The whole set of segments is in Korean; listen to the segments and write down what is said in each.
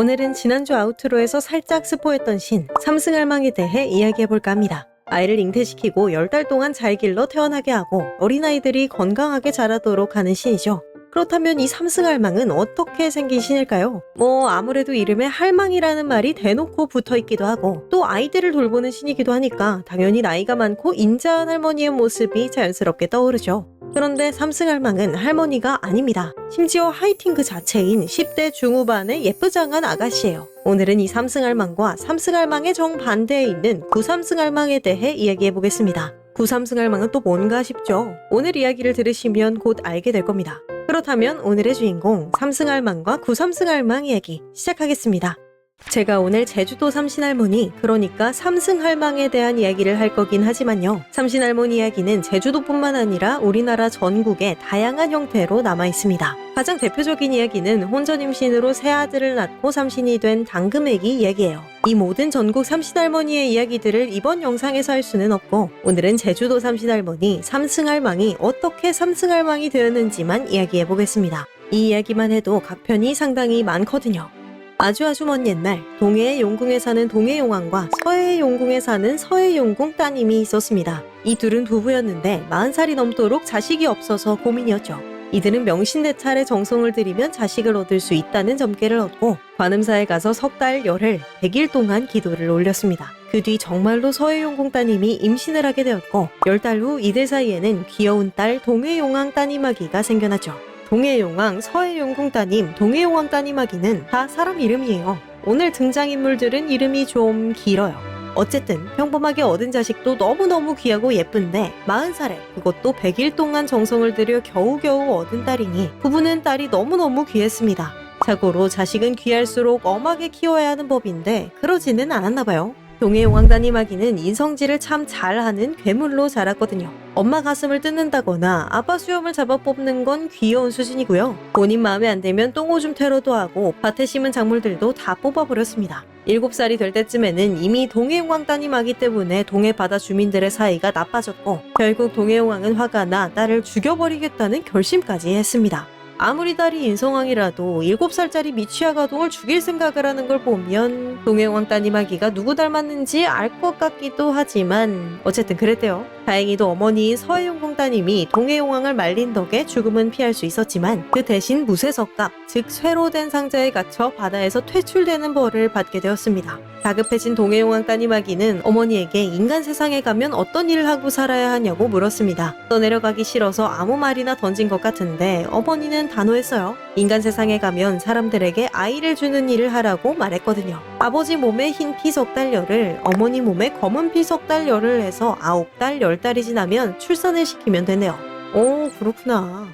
오늘은 지난주 아우트로에서 살짝 스포했던 신 삼승할망에 대해 이야기해볼까 합니다. 아이를 잉태시키고 10달 동안 잘 길러 태어나게 하고 어린아이들이 건강하게 자라도록 하는 신이죠. 그렇다면 이 삼승할망은 어떻게 생긴 신일까요? 뭐 아무래도 이름에 할망이라는 말이 대놓고 붙어 있기도 하고 또 아이들을 돌보는 신이기도 하니까 당연히 나이가 많고 인자한 할머니의 모습이 자연스럽게 떠오르죠. 그런데 삼승할망은 할머니가 아닙니다. 심지어 하이팅 그 자체인 10대 중후반의 예쁘장한 아가씨예요. 오늘은 이 삼승할망과 삼승할망의 정반대에 있는 구삼승할망에 대해 이야기해 보겠습니다. 구삼승할망은 또 뭔가 싶죠? 오늘 이야기를 들으시면 곧 알게 될 겁니다. 그렇다면 오늘의 주인공 삼승할망과 구삼승할망 이야기 시작하겠습니다. 제가 오늘 제주도 삼신할머니, 그러니까 삼승할망에 대한 이야기를 할 거긴 하지만요. 삼신할머니 이야기는 제주도뿐만 아니라 우리나라 전국에 다양한 형태로 남아 있습니다. 가장 대표적인 이야기는 혼전 임신으로 새 아들을 낳고 삼신이 된 당금애기 이야기예요. 이 모든 전국 삼신할머니의 이야기들을 이번 영상에서 할 수는 없고 오늘은 제주도 삼신할머니 삼승할망이 어떻게 삼승할망이 되었는지만 이야기해 보겠습니다. 이 이야기만 해도 각 편이 상당히 많거든요. 아주 아주 먼 옛날 동해의 용궁에 사는 동해 용왕과 서해의 용궁에 사는 서해 용궁 따님이 있었습니다. 이 둘은 부부였는데 40살이 넘도록 자식이 없어서 고민이었죠. 이들은 명신대찰에 정성을 들이면 자식을 얻을 수 있다는 점괘를 얻고 관음사에 가서 석 달 열흘 100일 동안 기도를 올렸습니다. 그 뒤 정말로 서해용궁 따님이 임신을 하게 되었고 열 달 후 이들 사이에는 귀여운 딸 동해용왕 따님아기가 생겨났죠. 동해용왕, 서해용궁 따님, 동해용왕 따님아기는 다 사람 이름이에요. 오늘 등장인물들은 이름이 좀 길어요. 어쨌든 평범하게 얻은 자식도 너무너무 귀하고 예쁜데 40살에 그것도 100일 동안 정성을 들여 겨우겨우 얻은 딸이니 부부는 딸이 너무너무 귀했습니다. 자고로 자식은 귀할수록 엄하게 키워야 하는 법인데 그러지는 않았나 봐요. 동해용왕 따님아기는 인성질을 참 잘하는 괴물로 자랐거든요. 엄마 가슴을 뜯는다거나 아빠 수염을 잡아 뽑는 건 귀여운 수준이고요. 본인 마음에 안 들면 똥오줌 테러도 하고 밭에 심은 작물들도 다 뽑아버렸습니다. 7살이 될 때쯤에는 이미 동해용왕 따님아기 때문에 동해 바다 주민들의 사이가 나빠졌고 결국 동해용왕은 화가 나 딸을 죽여버리겠다는 결심까지 했습니다. 아무리 딸이 인성왕이라도 7살짜리 미취아가동을 죽일 생각을 하는 걸 보면 동해왕 따님아기가 누구 닮았는지 알 것 같기도 하지만 어쨌든 그랬대요. 다행히도 어머니인 서해용궁 따님이 동해용왕을 말린 덕에 죽음은 피할 수 있었지만 그 대신 무쇠석갑, 즉 쇠로 된 상자에 갇혀 바다에서 퇴출되는 벌을 받게 되었습니다. 다급해진 동해용왕 따님아기는 어머니에게 인간 세상에 가면 어떤 일을 하고 살아야 하냐고 물었습니다. 떠내려가기 싫어서 아무 말이나 던진 것 같은데 어머니는 단호했어요. 인간 세상에 가면 사람들에게 아이를 주는 일을 하라고 말했거든요. 아버지 몸에 흰 피 석 달열을 어머니 몸에 검은 피 석 달열을 해서 아홉 달, 열 달이 지나면 출산을 시키면 되네요. 오, 그렇구나.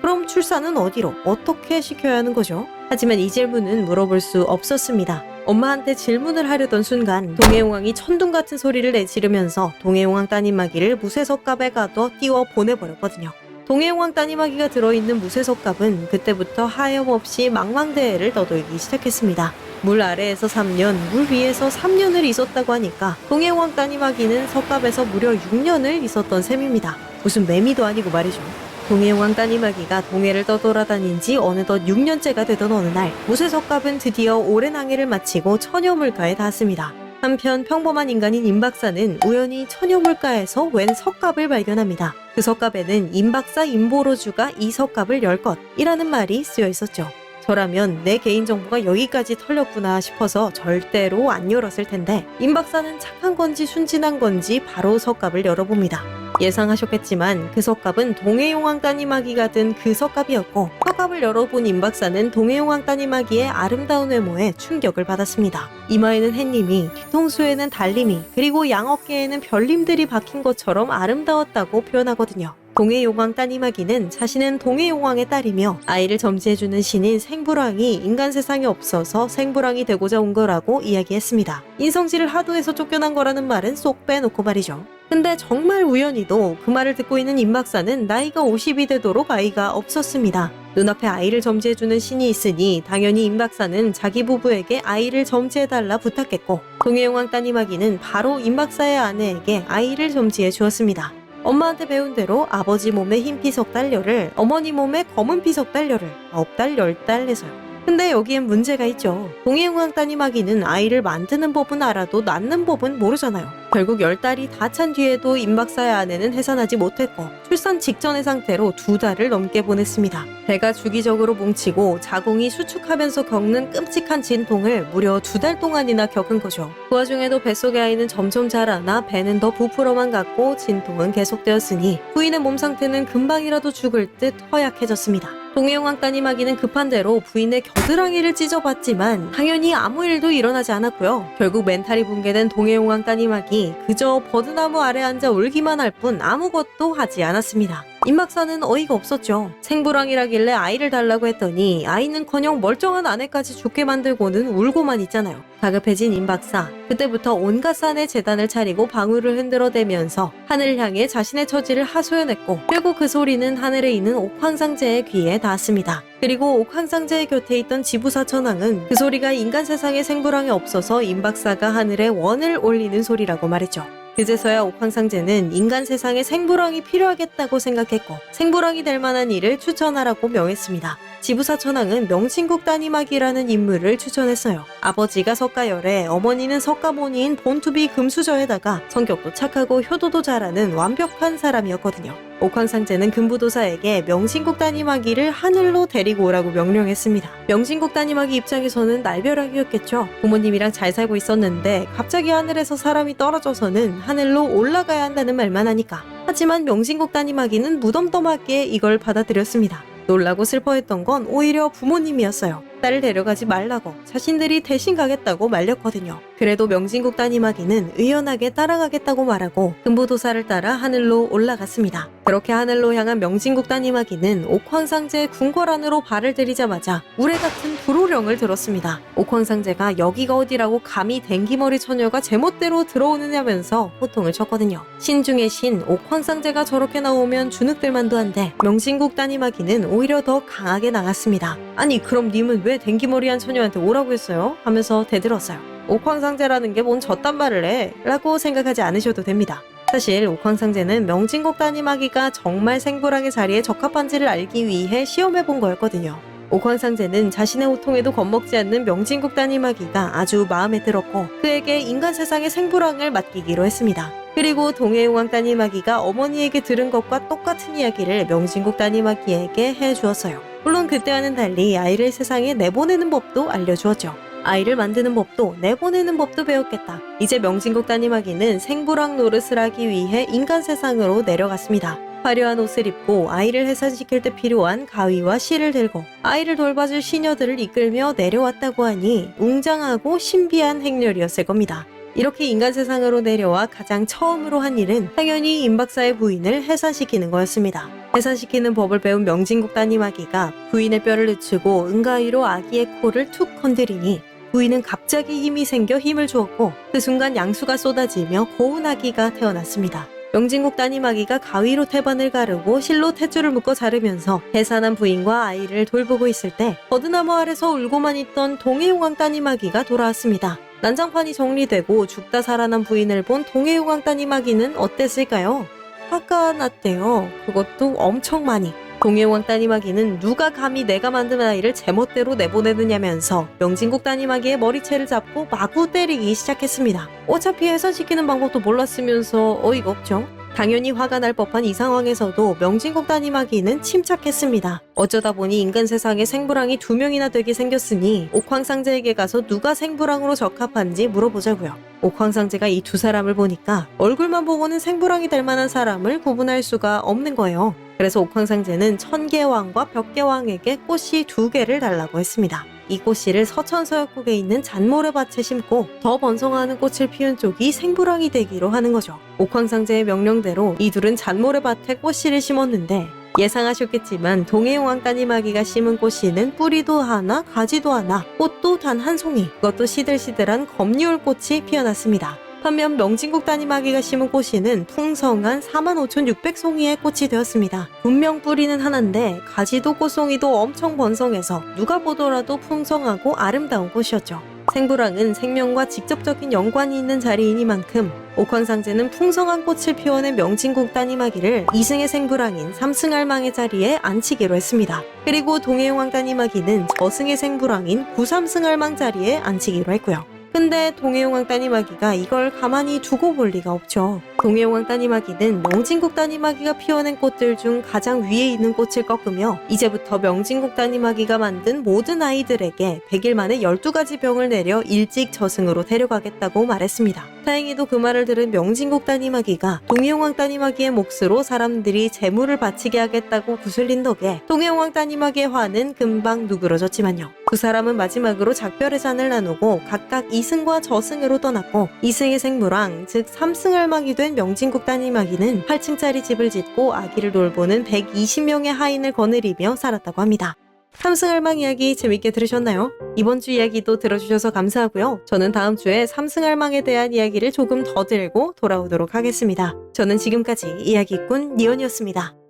그럼 출산은 어디로, 어떻게 시켜야 하는 거죠? 하지만 이 질문은 물어볼 수 없었습니다. 엄마한테 질문을 하려던 순간 동해용왕이 천둥 같은 소리를 내지르면서 동해용왕 따님 아기를 무쇠석갑에 가둬 띄워 보내버렸거든요. 동해용왕 따님아기가 들어있는 무쇠석갑은 그때부터 하염없이 망망대해를 떠돌기 시작했습니다. 물 아래에서 3년, 물 위에서 3년을 있었다고 하니까 동해왕 따님아기는 석갑에서 무려 6년을 있었던 셈입니다. 무슨 매미도 아니고 말이죠. 동해왕 따님아기가 동해를 떠돌아다닌 지 어느덧 6년째가 되던 어느 날 무쇠석갑은 드디어 오랜 항해를 마치고 처녀물가에 닿았습니다. 한편 평범한 인간인 임박사는 우연히 처녀물가에서 웬 석갑을 발견합니다. 그 석갑에는 임박사 임보로주가 이 석갑을 열 것이라는 말이 쓰여 있었죠. 저라면 내 개인정보가 여기까지 털렸구나 싶어서 절대로 안 열었을 텐데 임박사는 착한 건지 순진한 건지 바로 석갑을 열어봅니다. 예상하셨겠지만 그 석갑은 동해용왕 따님아기가 든그 석갑이었고 석갑을 열어본 임 박사는 동해용왕 따님아기의 아름다운 외모에 충격을 받았습니다. 이마에는 햇님이, 뒤통수에는 달림이, 그리고 양어깨에는 별님들이 박힌 것처럼 아름다웠다고 표현하거든요. 동해용왕 따님아기는 자신은 동해용왕의 딸이며 아이를 점지해주는 신인 생부랑이 인간 세상에 없어서 생부랑이 되고자 온 거라고 이야기했습니다. 인성질을 하도 해서 쫓겨난 거라는 말은 쏙 빼놓고 말이죠. 근데 정말 우연히도 그 말을 듣고 있는 임 박사는 나이가 50이 되도록 아이가 없었습니다. 눈앞에 아이를 점지해주는 신이 있으니 당연히 임 박사는 자기 부부에게 아이를 점지해달라 부탁했고 동해용왕 따님 아기는 바로 임 박사의 아내에게 아이를 점지해 주었습니다. 엄마한테 배운 대로 아버지 몸에 흰 피석 달려를 어머니 몸에 검은 피석 달려를 아홉 달, 열달 해서요. 근데 여기엔 문제가 있죠. 동해용왕 따님 아기는 아이를 만드는 법은 알아도 낳는 법은 모르잖아요. 결국 열 달이 다 찬 뒤에도 임박사의 아내는 해산하지 못했고 출산 직전의 상태로 두 달을 넘게 보냈습니다. 배가 주기적으로 뭉치고 자궁이 수축하면서 겪는 끔찍한 진통을 무려 두 달 동안이나 겪은 거죠. 그 와중에도 뱃속의 아이는 점점 자라나 배는 더 부풀어만 갔고 진통은 계속되었으니 부인의 몸 상태는 금방이라도 죽을 듯 허약해졌습니다. 동해용왕 따님아기는 급한 대로 부인의 겨드랑이를 찢어봤지만 당연히 아무 일도 일어나지 않았고요. 결국 멘탈이 붕괴된 동해용왕 따님아기 그저 버드나무 아래 앉아 울기만 할 뿐 아무것도 하지 않았습니다. 임박사는 어이가 없었죠. 생부랑이라길래 아이를 달라고 했더니 아이는커녕 멀쩡한 아내까지 죽게 만들고는 울고만 있잖아요. 다급해진 임박사. 그때부터 온갖 산의 재단을 차리고 방울을 흔들어대면서 하늘을 향해 자신의 처지를 하소연했고 결국 그 소리는 하늘에 있는 옥황상제의 귀에 닿았습니다. 그리고 옥황상제의 곁에 있던 지부사 천왕은 그 소리가 인간 세상에 생부랑이 없어서 임박사가 하늘에 원을 올리는 소리라고 말했죠. 그제서야 옥황상제는 인간 세상에 생부랑이 필요하겠다고 생각했고 생부랑이 될 만한 일을 추천하라고 명했습니다. 지부사 천왕은 명친국 따님아기라는 인물을 추천했어요. 아버지가 석가열에 어머니는 석가모니인 본투비 금수저에다가 성격도 착하고 효도도 잘하는 완벽한 사람이었거든요. 옥황상제는 금부도사에게 명신국 따님아기를 하늘로 데리고 오라고 명령했습니다. 명신국 따님아기 입장에서는 날벼락이었겠죠. 부모님이랑 잘 살고 있었는데 갑자기 하늘에서 사람이 떨어져서는 하늘로 올라가야 한다는 말만 하니까. 하지만 명신국 따님아기는 무덤덤하게 이걸 받아들였습니다. 놀라고 슬퍼했던 건 오히려 부모님이었어요. 딸을 데려가지 말라고 자신들이 대신 가겠다고 말렸거든요. 그래도 명진국 따님아기는 의연하게 따라가겠다고 말하고 금부도사를 따라 하늘로 올라갔습니다. 그렇게 하늘로 향한 명진국 따님아기는 옥황상제의 궁궐 안으로 발을 들이자마자 우레 같은 불호령을 들었습니다. 옥황상제가 여기가 어디라고 감히 댕기머리 처녀가 제멋대로 들어오느냐면서 호통을 쳤거든요. 신 중의 신 옥황상제가 저렇게 나오면 주눅들만도 한데 명진국 따님아기는 오히려 더 강하게 나갔습니다. 아니 그럼 님은 왜 댕기머리한 처녀한테 오라고 했어요? 하면서 대들었어요. 옥황상제라는 게 뭔 저딴 말을 해? 라고 생각하지 않으셔도 됩니다. 사실 옥황상제는 명진국 따님아기가 정말 생부랑의 자리에 적합한지를 알기 위해 시험해 본 거였거든요. 옥황상제는 자신의 호통에도 겁먹지 않는 명진국 따님아기가 아주 마음에 들었고 그에게 인간 세상의 생부랑을 맡기기로 했습니다. 그리고 동해용왕 따님아기가 어머니에게 들은 것과 똑같은 이야기를 명진국 따님아기에게 해주었어요. 물론 그때와는 달리 아이를 세상에 내보내는 법도 알려주었죠. 아이를 만드는 법도 내보내는 법도 배웠겠다. 이제 명진국 따님아기는 생부랑 노릇을 하기 위해 인간 세상으로 내려갔습니다. 화려한 옷을 입고 아이를 해산시킬 때 필요한 가위와 실을 들고 아이를 돌봐줄 시녀들을 이끌며 내려왔다고 하니 웅장하고 신비한 행렬이었을 겁니다. 이렇게 인간 세상으로 내려와 가장 처음으로 한 일은 당연히 임 박사의 부인을 해산시키는 거였습니다. 해산시키는 법을 배운 명진국 따님 아기가 부인의 뼈를 늦추고 은가위로 아기의 코를 툭 건드리니 부인은 갑자기 힘이 생겨 힘을 주었고 그 순간 양수가 쏟아지며 고운 아기가 태어났습니다. 명진국 따님 아기가 가위로 태반을 가르고 실로 탯줄을 묶어 자르면서 해산한 부인과 아이를 돌보고 있을 때 버드나무 아래서 울고만 있던 동해용왕 따님 아기가 돌아왔습니다. 난장판이 정리되고 죽다 살아난 부인을 본 동해용왕 따님 아기는 어땠을까요? 화가 났대요. 그것도 엄청 많이. 동해왕 따님아기는 누가 감히 내가 만든 아이를 제멋대로 내보내느냐면서 명진국 따님아기의 머리채를 잡고 마구 때리기 시작했습니다. 어차피 해산시키는 방법도 몰랐으면서 어이가 없죠. 당연히 화가 날 법한 이 상황에서도 명진국 따님아기는 침착했습니다. 어쩌다 보니 인간 세상에 생부랑이 두 명이나 되게 생겼으니 옥황상제에게 가서 누가 생부랑으로 적합한지 물어보자고요. 옥황상제가 이 두 사람을 보니까 얼굴만 보고는 생부랑이 될 만한 사람을 구분할 수가 없는 거예요. 그래서 옥황상제는 천개왕과 벽개왕에게 꽃씨 두 개를 달라고 했습니다. 이 꽃씨를 서천서역국에 있는 잔모래밭에 심고 더 번성하는 꽃을 피운 쪽이 생부랑이 되기로 하는 거죠. 옥황상제의 명령대로 이 둘은 잔모래밭에 꽃씨를 심었는데 예상하셨겠지만 동해용왕 따님아기가 심은 꽃씨는 뿌리도 하나, 가지도 하나, 꽃도 단 한 송이, 그것도 시들시들한 검리울 꽃이 피어났습니다. 반면 명진국 따님아기가 심은 꽃씨는 풍성한 45,600송이의 꽃이 되었습니다. 분명 뿌리는 하나인데 가지도 꽃송이도 엄청 번성해서 누가 보더라도 풍성하고 아름다운 꽃이었죠. 생부랑은 생명과 직접적인 연관이 있는 자리이니만큼 옥황상제는 풍성한 꽃을 피워낸 명진국 따님아기를 이승의 생부랑인 삼승알망의 자리에 앉히기로 했습니다. 그리고 동해용왕 따님아기는 저승의 생부랑인 구삼승알망 자리에 앉히기로 했고요. 근데 동해용왕 따님아기가 이걸 가만히 두고 볼 리가 없죠. 동해용왕 따님아기는 명진국 따님아기가 피워낸 꽃들 중 가장 위에 있는 꽃을 꺾으며 이제부터 명진국 따님아기가 만든 모든 아이들에게 100일 만에 12가지 병을 내려 일찍 저승으로 데려가겠다고 말했습니다. 다행히도 그 말을 들은 명진국 따님아기가 동해용왕 따님아기의 몫으로 사람들이 재물을 바치게 하겠다고 구슬린 덕에 동해용왕 따님아기의 화는 금방 누그러졌지만요. 두 사람은 마지막으로 작별의 잔을 나누고 각각 이승과 저승으로 떠났고 이승의 생무랑 즉 삼승할망이 된 명진국 따님아기는 8층짜리 집을 짓고 아기를 돌보는 120명의 하인을 거느리며 살았다고 합니다. 삼승할망 이야기 재밌게 들으셨나요? 이번 주 이야기도 들어주셔서 감사하고요. 저는 다음 주에 삼승할망에 대한 이야기를 조금 더 들고 돌아오도록 하겠습니다. 저는 지금까지 이야기꾼 니언이었습니다.